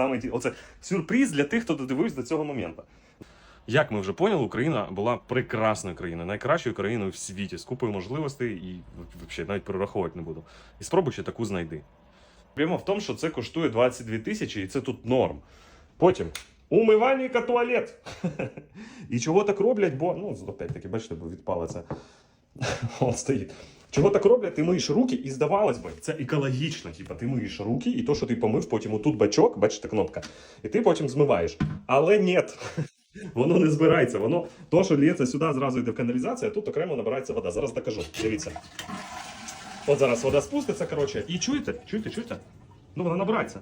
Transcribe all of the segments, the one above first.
саме оце сюрприз для тих, хто додивився до цього моменту. Як ми вже поняли, Україна була прекрасною країною, найкращою країною в світі з купою можливостей і взагалі навіть перераховувати не буду. І спробуй ще таку знайди. Проблема в тому, що це коштує 22 тисячі, і це тут норм. Потім умивальник і туалет. І чого так роблять, бо ну опять-таки, бачите, бо відпала це. От стоїть. Чого так роблять? Ти миєш руки, і здавалось би, це екологічно. Типа, ти миєш руки, і то, що ти помив, потім отут бачок, бачите, кнопка, і ти потім змиваєш. Але ні. Воно не збирається. Воно то, що лється сюди, зразу йде в каналізацію, а тут окремо набирається вода. Зараз докажу. Дивіться. От зараз вода спуститься, коротше. І чуєте? Чуєте, чуєте? Ну, вона набирається.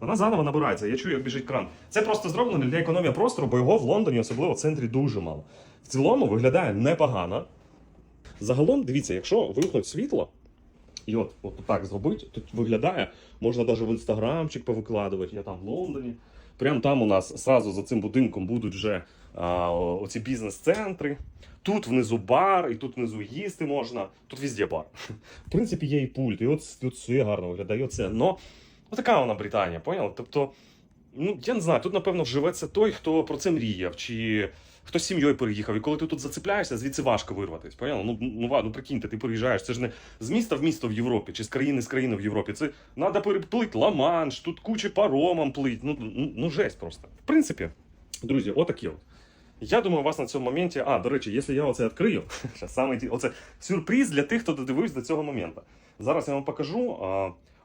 Вона заново набирається. Я чую, як біжить кран. Це просто зроблено для економії простору, бо його в Лондоні, особливо в центрі, дуже мало. В цілому виглядає непогано. Загалом, дивіться, якщо вимкнуть світло, і от, от так зробити, тут виглядає, можна навіть в інстаграмчик повикладувати. Я там в Лондоні. Прямо там у нас сразу за цим будинком будуть вже а, оці бізнес-центри. Тут внизу бар, і тут внизу їсти можна. Тут везде бар. В принципі, є і пульт, і от, от це гарно виглядає. Оце. Но отака вона Британія, поняли? Тобто, ну я не знаю, тут, напевно, вживеться той, хто про це мріяв, чи хто з сім'єю переїхав. І коли ти тут зацепляєшся, звідси важко вирватися. Поняли? Ну, ну, ва- ну прикиньте, ти переїжджаєш. Це ж не з міста в місто в Європі, чи з країни з країни в Європі. Це треба переплити Ла-Манш, тут куча паромам плить. Ну, ну, ну жесть просто. В принципі, друзі, отакі от. Я думаю, у вас на цьому моменті. А, до речі, якщо я оце відкрию, саме оце сюрприз для тих, хто додивився до цього моменту. Зараз я вам покажу.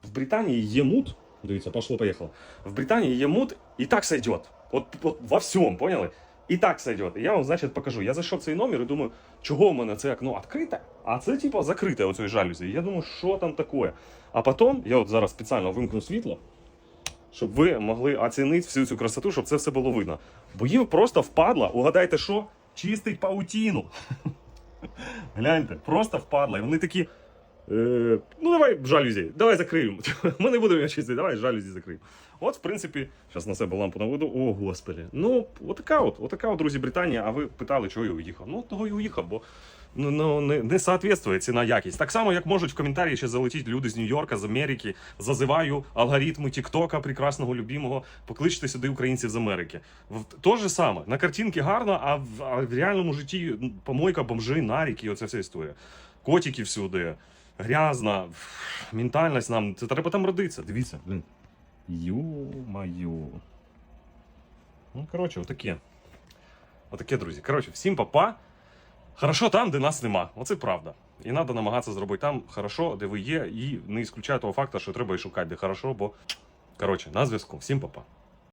В Британії є мут. Дивіться, пошло, поїхало. В Британії є мут, і так сойдет. От, от во всьому, поняли? І так сойдет. Я вам, значить, покажу. Я зайшов в цей номер і думаю, чого в мене це окно відкрите, а це типа закрите оцею жалюзі. Я думаю, що там таке. А потім, я от зараз спеціально вимкну світло, щоб ви могли оцінити всю цю красоту, щоб це все було видно. Бо їм просто впадло, угадайте, що? Чистить паутіну. Гляньте, просто впадло. І вони такі. Е, давай жалюзі, давай закриємо. Ми не будемо його чистити, давай жалюзі закриємо. От, в принципі, зараз на себе лампу наведу. О, господи. Ну, отака от, отака от, друзі, Британія. А ви питали, чого я уїхав? Ну, того і уїхав, бо ну, ну, не, не соответствує ціна якість. Так само, як можуть в коментарі ще залетіти люди з Нью-Йорка, з Америки. Зазиваю алгоритми Тіктока, прекрасного любимого, покличте сюди українців з Америки. То же саме. На картинці гарно, а в, а в реальному житті помойка, бомжи, наріки, оця вся історія. Котики всюди, грязно, ментальність нам. Це треба там родитися. Дивіться, блін. Ю-маю. Ну, коротше, отаке. Отаке, друзі. Коротше, всім папа. Хорошо там, де нас нема. Оце правда. І треба намагатися зробити там хорошо, де ви є, і не ісключаю того факту, що треба і шукати, де хорошо, бо. Коротше, на зв'язку. Всім папа.